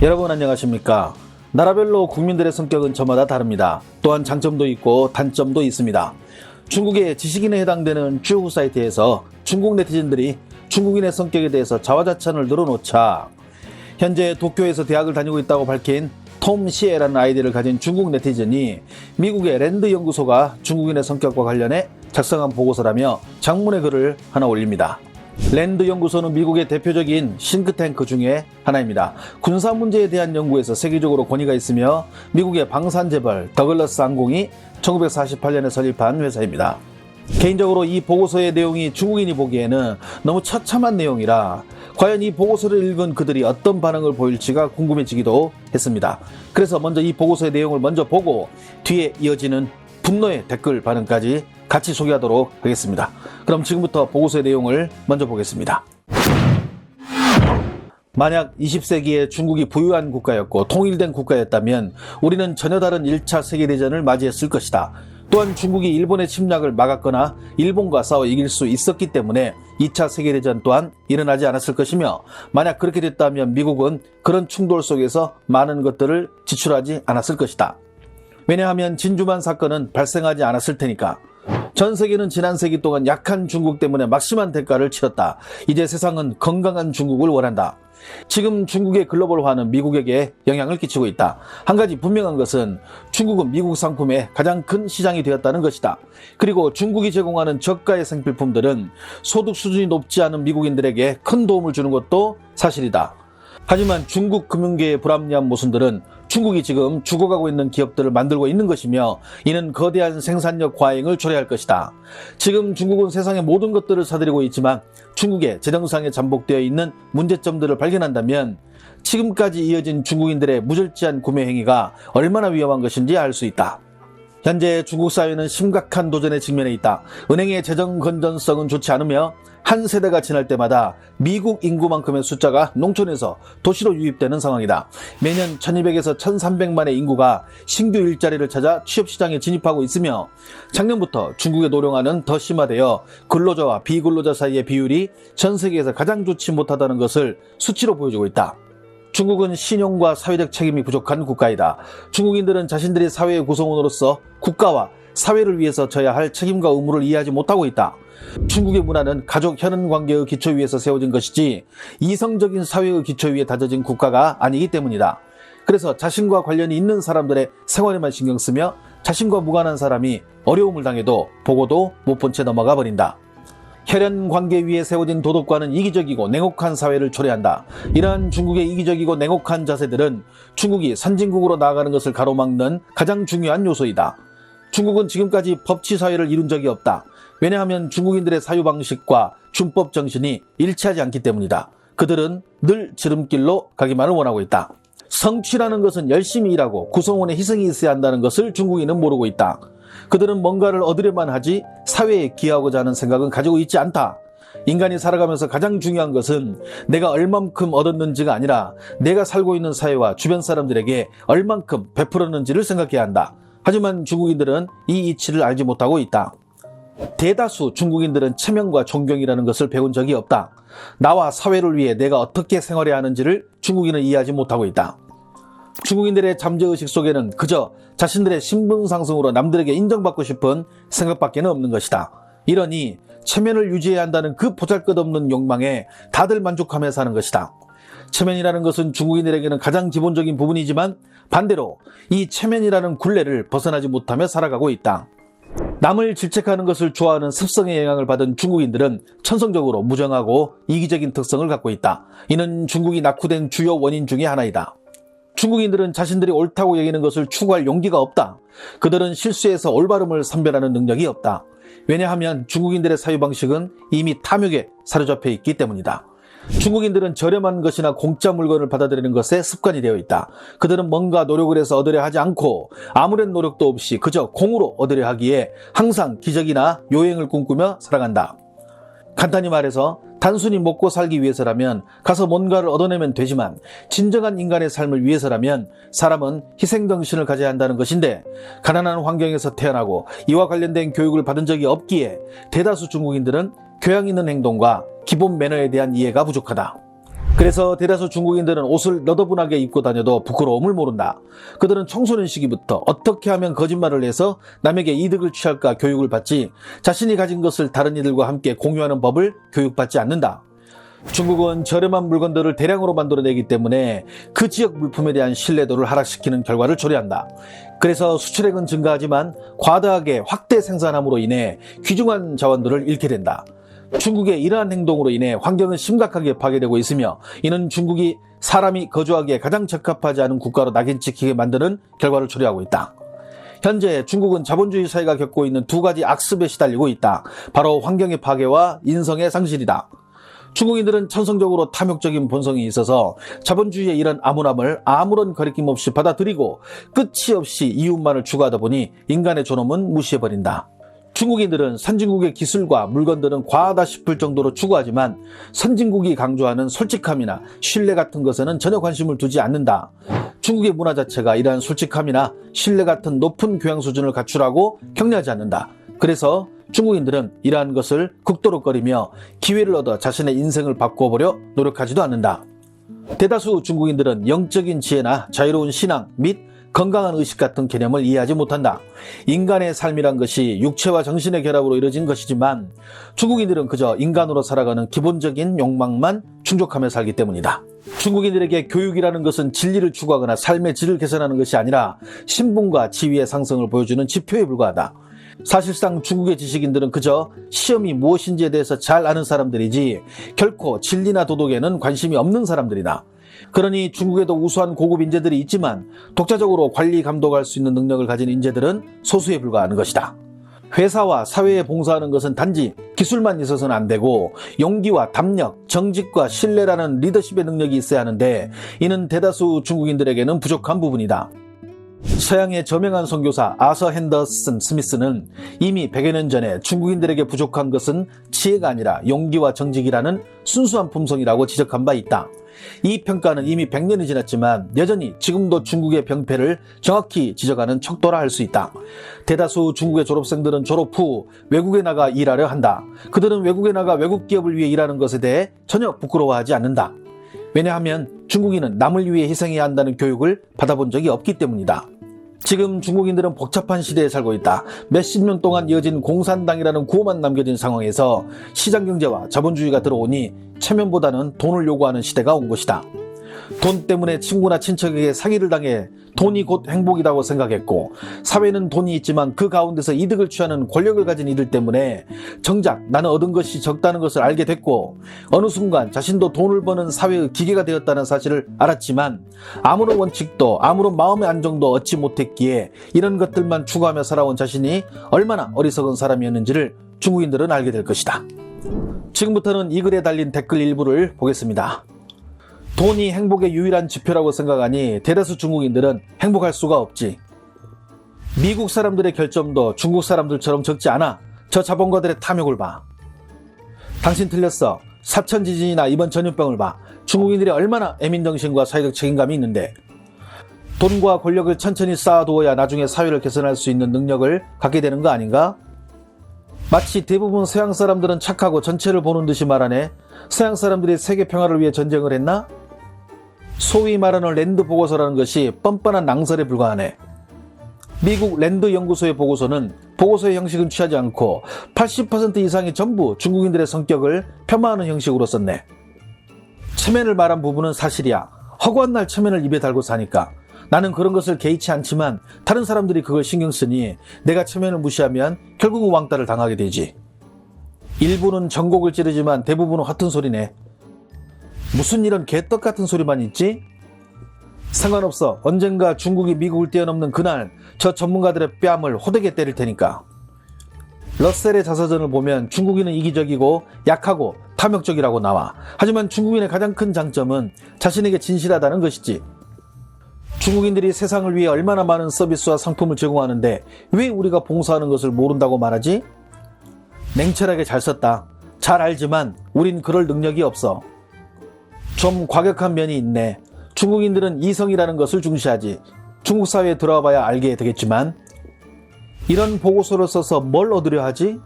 여러분 안녕하십니까? 나라별로 국민들의 성격은 저마다 다릅니다. 또한 장점도 있고 단점도 있습니다. 중국의 지식인에 해당되는 쭈후 사이트에서 중국 네티즌들이 중국인의 성격에 대해서 자화자찬을 늘어놓자 현재 도쿄에서 대학을 다니고 있다고 밝힌 톰 시에라는 아이디를 가진 중국 네티즌이 미국의 랜드 연구소가 중국인의 성격과 관련해 작성한 보고서라며 장문의 글을 하나 올립니다. 랜드 연구소는 미국의 대표적인 싱크탱크 중에 하나입니다. 군사 문제에 대한 연구에서 세계적으로 권위가 있으며 미국의 방산재벌 더글러스 항공이 1948년에 설립한 회사입니다. 개인적으로 이 보고서의 내용이 중국인이 보기에는 너무 처참한 내용이라 과연 이 보고서를 읽은 그들이 어떤 반응을 보일지가 궁금해지기도 했습니다. 그래서 먼저 이 보고서의 내용을 먼저 보고 뒤에 이어지는 분노의 댓글 반응까지 같이 소개하도록 하겠습니다. 그럼 지금부터 보고서의 내용을 먼저 보겠습니다. 만약 20세기에 중국이 부유한 국가였고 통일된 국가였다면 우리는 전혀 다른 1차 세계대전을 맞이했을 것이다. 또한 중국이 일본의 침략을 막았거나 일본과 싸워 이길 수 있었기 때문에 2차 세계대전 또한 일어나지 않았을 것이며 만약 그렇게 됐다면 미국은 그런 충돌 속에서 많은 것들을 지출하지 않았을 것이다. 왜냐하면 진주만 사건은 발생하지 않았을 테니까. 전 세계는 지난 세기 동안 약한 중국 때문에 막심한 대가를 치렀다. 이제 세상은 건강한 중국을 원한다. 지금 중국의 글로벌화는 미국에게 영향을 끼치고 있다. 한 가지 분명한 것은 중국은 미국 상품의 가장 큰 시장이 되었다는 것이다. 그리고 중국이 제공하는 저가의 생필품들은 소득 수준이 높지 않은 미국인들에게 큰 도움을 주는 것도 사실이다. 하지만 중국 금융계의 불합리한 모순들은 중국이 지금 죽어가고 있는 기업들을 만들고 있는 것이며 이는 거대한 생산력 과잉을 초래할 것이다. 지금 중국은 세상의 모든 것들을 사들이고 있지만 중국의 재정상에 잠복되어 있는 문제점들을 발견한다면 지금까지 이어진 중국인들의 무절제한 구매 행위가 얼마나 위험한 것인지 알 수 있다. 현재 중국 사회는 심각한 도전에 직면해 있다. 은행의 재정 건전성은 좋지 않으며 한 세대가 지날 때마다 미국 인구만큼의 숫자가 농촌에서 도시로 유입되는 상황이다. 매년 1200에서 1300만의 인구가 신규 일자리를 찾아 취업시장에 진입하고 있으며 작년부터 중국의 노령화는 더 심화되어 근로자와 비근로자 사이의 비율이 전 세계에서 가장 좋지 못하다는 것을 수치로 보여주고 있다. 중국은 신용과 사회적 책임이 부족한 국가이다. 중국인들은 자신들이 사회의 구성원으로서 국가와 사회를 위해서 져야 할 책임과 의무를 이해하지 못하고 있다. 중국의 문화는 가족 혈연 관계의 기초 위에서 세워진 것이지 이성적인 사회의 기초 위에 다져진 국가가 아니기 때문이다. 그래서 자신과 관련이 있는 사람들의 생활에만 신경 쓰며 자신과 무관한 사람이 어려움을 당해도 보고도 못 본 채 넘어가 버린다. 혈연 관계 위에 세워진 도덕과는 이기적이고 냉혹한 사회를 초래한다. 이러한 중국의 이기적이고 냉혹한 자세들은 중국이 선진국으로 나아가는 것을 가로막는 가장 중요한 요소이다. 중국은 지금까지 법치 사회를 이룬 적이 없다. 왜냐하면 중국인들의 사유방식과 준법 정신이 일치하지 않기 때문이다. 그들은 늘 지름길로 가기만을 원하고 있다. 성취라는 것은 열심히 일하고 구성원의 희생이 있어야 한다는 것을 중국인은 모르고 있다. 그들은 뭔가를 얻으려만 하지 사회에 기여하고자 하는 생각은 가지고 있지 않다. 인간이 살아가면서 가장 중요한 것은 내가 얼만큼 얻었는지가 아니라 내가 살고 있는 사회와 주변 사람들에게 얼만큼 베풀었는지를 생각해야 한다. 하지만 중국인들은 이 이치를 알지 못하고 있다. 대다수 중국인들은 체면과 존경이라는 것을 배운 적이 없다. 나와 사회를 위해 내가 어떻게 생활해야 하는지를 중국인은 이해하지 못하고 있다. 중국인들의 잠재의식 속에는 그저 자신들의 신분 상승으로 남들에게 인정받고 싶은 생각밖에는 없는 것이다. 이러니 체면을 유지해야 한다는 그 보잘것없는 욕망에 다들 만족하며 사는 것이다. 체면이라는 것은 중국인들에게는 가장 기본적인 부분이지만 반대로 이 체면이라는 굴레를 벗어나지 못하며 살아가고 있다. 남을 질책하는 것을 좋아하는 습성의 영향을 받은 중국인들은 천성적으로 무정하고 이기적인 특성을 갖고 있다. 이는 중국이 낙후된 주요 원인 중의 하나이다. 중국인들은 자신들이 옳다고 여기는 것을 추구할 용기가 없다. 그들은 실수에서 올바름을 선별하는 능력이 없다. 왜냐하면 중국인들의 사유 방식은 이미 탐욕에 사로잡혀 있기 때문이다. 중국인들은 저렴한 것이나 공짜 물건을 받아들이는 것에 습관이 되어 있다. 그들은 뭔가 노력을 해서 얻으려 하지 않고 아무런 노력도 없이 그저 공으로 얻으려 하기에 항상 기적이나 요행을 꿈꾸며 살아간다. 간단히 말해서 단순히 먹고 살기 위해서라면 가서 뭔가를 얻어내면 되지만 진정한 인간의 삶을 위해서라면 사람은 희생정신을 가져야 한다는 것인데 가난한 환경에서 태어나고 이와 관련된 교육을 받은 적이 없기에 대다수 중국인들은 교양 있는 행동과 기본 매너에 대한 이해가 부족하다. 그래서 대다수 중국인들은 옷을 너더분하게 입고 다녀도 부끄러움을 모른다. 그들은 청소년 시기부터 어떻게 하면 거짓말을 해서 남에게 이득을 취할까 교육을 받지 자신이 가진 것을 다른 이들과 함께 공유하는 법을 교육받지 않는다. 중국은 저렴한 물건들을 대량으로 만들어내기 때문에 그 지역 물품에 대한 신뢰도를 하락시키는 결과를 초래한다. 그래서 수출액은 증가하지만 과다하게 확대 생산함으로 인해 귀중한 자원들을 잃게 된다. 중국의 이러한 행동으로 인해 환경은 심각하게 파괴되고 있으며 이는 중국이 사람이 거주하기에 가장 적합하지 않은 국가로 낙인 찍히게 만드는 결과를 초래하고 있다. 현재 중국은 자본주의 사회가 겪고 있는 두 가지 악습에 시달리고 있다. 바로 환경의 파괴와 인성의 상실이다. 중국인들은 천성적으로 탐욕적인 본성이 있어서 자본주의의 이런 암울함을 아무런 거리낌 없이 받아들이고 끝이 없이 이윤만을 추구하다 보니 인간의 존엄은 무시해버린다. 중국인들은 선진국의 기술과 물건들은 과하다 싶을 정도로 추구하지만 선진국이 강조하는 솔직함이나 신뢰 같은 것에는 전혀 관심을 두지 않는다. 중국의 문화 자체가 이러한 솔직함이나 신뢰 같은 높은 교양 수준을 갖추라고 격려하지 않는다. 그래서 중국인들은 이러한 것을 극도로 기회를 얻어 자신의 인생을 바꿔보려 노력하지도 않는다. 대다수 중국인들은 영적인 지혜나 자유로운 신앙 및 건강한 의식 같은 개념을 이해하지 못한다. 인간의 삶이란 것이 육체와 정신의 결합으로 이루어진 것이지만 중국인들은 그저 인간으로 살아가는 기본적인 욕망만 충족하며 살기 때문이다. 중국인들에게 교육이라는 것은 진리를 추구하거나 삶의 질을 개선하는 것이 아니라 신분과 지위의 상승을 보여주는 지표에 불과하다. 사실상 중국의 지식인들은 그저 시험이 무엇인지에 대해서 잘 아는 사람들이지 결코 진리나 도덕에는 관심이 없는 사람들이다. 그러니 중국에도 우수한 고급 인재들이 있지만 독자적으로 관리 감독할 수 있는 능력을 가진 인재들은 소수에 불과하는 것이다. 회사와 사회에 봉사하는 것은 단지 기술만 있어서는 안 되고 용기와 담력, 정직과 신뢰라는 리더십의 능력이 있어야 하는데 이는 대다수 중국인들에게는 부족한 부분이다. 서양의 저명한 선교사 아서 핸더슨 스미스는 이미 100여 년 전에 중국인들에게 부족한 것은 지혜가 아니라 용기와 정직이라는 순수한 품성이라고 지적한 바 있다. 이 평가는 이미 100년이 지났지만 여전히 지금도 중국의 병폐를 정확히 지적하는 척도라 할 수 있다. 대다수 중국의 졸업생들은 졸업 후 외국에 나가 일하려 한다. 그들은 외국에 나가 외국 기업을 위해 일하는 것에 대해 전혀 부끄러워하지 않는다. 왜냐하면 중국인은 남을 위해 희생해야 한다는 교육을 받아본 적이 없기 때문이다. 지금 중국인들은 복잡한 시대에 살고 있다. 몇십 년 동안 이어진 공산당이라는 구호만 남겨진 상황에서 시장 경제와 자본주의가 들어오니 체면보다는 돈을 요구하는 시대가 온 것이다. 돈 때문에 친구나 친척에게 사기를 당해 돈이 곧 행복이라고 생각했고 사회는 돈이 있지만 그 가운데서 이득을 취하는 권력을 가진 이들 때문에 정작 나는 얻은 것이 적다는 것을 알게 됐고 어느 순간 자신도 돈을 버는 사회의 기계가 되었다는 사실을 알았지만 아무런 원칙도 아무런 마음의 안정도 얻지 못했기에 이런 것들만 추구하며 살아온 자신이 얼마나 어리석은 사람이었는지를 중국인들은 알게 될 것이다. 지금부터는 이 글에 달린 댓글 일부를 보겠습니다. 돈이 행복의 유일한 지표라고 생각하니 대다수 중국인들은 행복할 수가 없지. 미국 사람들의 결점도 중국 사람들처럼 적지 않아. 저 자본가들의 탐욕을 봐. 당신 틀렸어. 사천 지진이나 이번 전염병을 봐. 중국인들이 얼마나 애민정신과 사회적 책임감이 있는데. 돈과 권력을 천천히 쌓아두어야 나중에 사회를 개선할 수 있는 능력을 갖게 되는 거 아닌가? 마치 대부분 서양 사람들은 착하고 전체를 보는 듯이 말하네. 서양 사람들이 세계 평화를 위해 전쟁을 했나? 소위 말하는 랜드 보고서라는 것이 뻔뻔한 낭설에 불과하네. 미국 랜드 연구소의 보고서는 보고서의 형식은 취하지 않고 80% 이상이 전부 중국인들의 성격을 폄하하는 형식으로 썼네. 체면을 말한 부분은 사실이야. 허구한 날 체면을 입에 달고 사니까. 나는 그런 것을 개의치 않지만 다른 사람들이 그걸 신경 쓰니 내가 체면을 무시하면 결국은 왕따를 당하게 되지. 일부는 전곡을 찌르지만 대부분은 허튼 소리네. 무슨 이런 개떡 같은 소리만 있지? 상관없어. 언젠가 중국이 미국을 뛰어넘는 그날 저 전문가들의 뺨을 호되게 때릴 테니까. 러셀의 자서전을 보면 중국인은 이기적이고 약하고 탐욕적이라고 나와. 하지만 중국인의 가장 큰 장점은 자신에게 진실하다는 것이지. 중국인들이 세상을 위해 얼마나 많은 서비스와 상품을 제공하는데 왜 우리가 봉사하는 것을 모른다고 말하지? 냉철하게 잘 썼다. 잘 알지만 우린 그럴 능력이 없어. 좀 과격한 면이 있네. 중국인들은 이성이라는 것을 중시하지. 중국 사회에 들어와 봐야 알게 되겠지만 이런 보고서를 써서 뭘 얻으려 하지?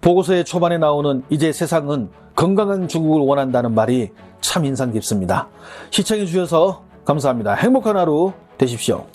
보고서의 초반에 나오는 이제 세상은 건강한 중국을 원한다는 말이 참 인상 깊습니다. 시청해 주셔서 감사합니다. 행복한 하루 되십시오.